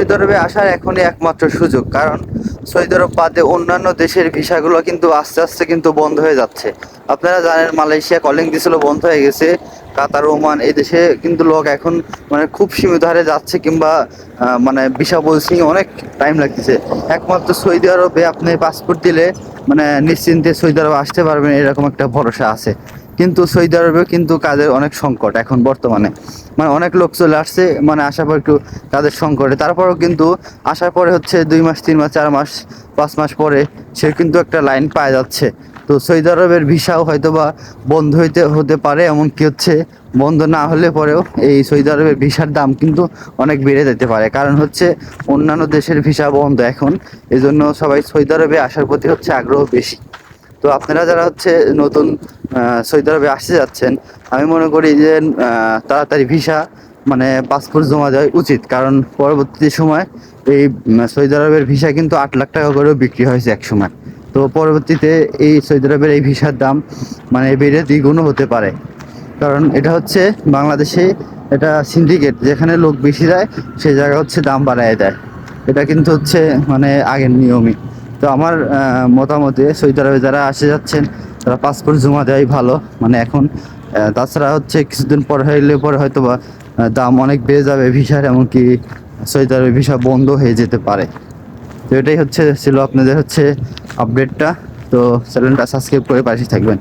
Saudi আরবে আসার এখনই একমাত্র সুযোগ, কারণ সৌদি আরব বাদে অন্যান্য দেশের ভিসাগুলো কিন্তু আস্তে আস্তে কিন্তু বন্ধ হয়ে যাচ্ছে। আপনারা জানেন মালয়েশিয়া কলিং দিছিল বন্ধ হয়ে গেছে। কাতার, ওমান, এই দেশে কিন্তু লোক এখন মানে খুব সীমিত হারে যাচ্ছে কিংবা মানে ভিসা বলছি অনেক টাইম লাগতেছে। একমাত্র সৌদি আরবে আপনি পাসপোর্ট দিলে মানে নিশ্চিন্তে সৌদি আরবে আসতে পারবেন, এরকম একটা ভরসা আছে। কিন্তু সৌদি আরবেও কিন্তু কাজের অনেক সংকট এখন বর্তমানে। মানে অনেক লোক চলে আসছে মানে আসার পর একটু কাজের সংকটে। তারপরেও কিন্তু আসার পরে হচ্ছে দুই মাস, তিন মাস, চার মাস, পাঁচ মাস পরে সে কিন্তু একটা লাইন পাওয়া যাচ্ছে। তো সৌদি আরবের ভিসাও হয়তো বা বন্ধ হইতে, হতে পারে, এমনকি হচ্ছে বন্ধ না হলে পরেও এই সৌদি আরবের ভিসার দাম কিন্তু অনেক বেড়ে যেতে পারে। কারণ হচ্ছে অন্যান্য দেশের ভিসা বন্ধ এখন। এজন্য সবাই সৌদি আরবে আসার প্রতি হচ্ছে আগ্রহ বেশি। তো আপনারা যারা হচ্ছে নতুন সৌদি আরবে আসতে যাচ্ছেন, আমি মনে করি যে তাড়াতাড়ি ভিসা মানে পাসপোর্ট জমা দেওয়া উচিত। কারণ পরবর্তী সময় এই সৌদি আরবের ভিসা কিন্তু আট লাখ টাকা করেও বিক্রি হয়েছে এক সময়। তো পরবর্তীতে এই সৌদি আরবের এই ভিসার দাম মানে বেড়ে দ্বিগুণও হতে পারে। কারণ এটা হচ্ছে বাংলাদেশে এটা সিন্ডিকেট যেখানে লোক বেশি যায় সেই জায়গা হচ্ছে দাম বাড়ায় দেয়। এটা কিন্তু হচ্ছে মানে আগের নিয়মই। তো আমার মতামতে সৌদি আরবে যারা আসে যাচ্ছেন, তারা পাসপোর্ট জমা দেওয়াই ভালো মানে এখন তাছাড়া হচ্ছে কিছুদিন পর হইলে পরে হয়তো বা দাম অনেক বেড়ে যাবে ভিসার এমনকি সৌদি আরবে ভিসা বন্ধ হয়ে যেতে পারে। তো এটাই হচ্ছে, ছিল আপনাদের হচ্ছে আপডেটটা তো চ্যানেলটা সাবস্ক্রাইব করে পাশে থাকবেন।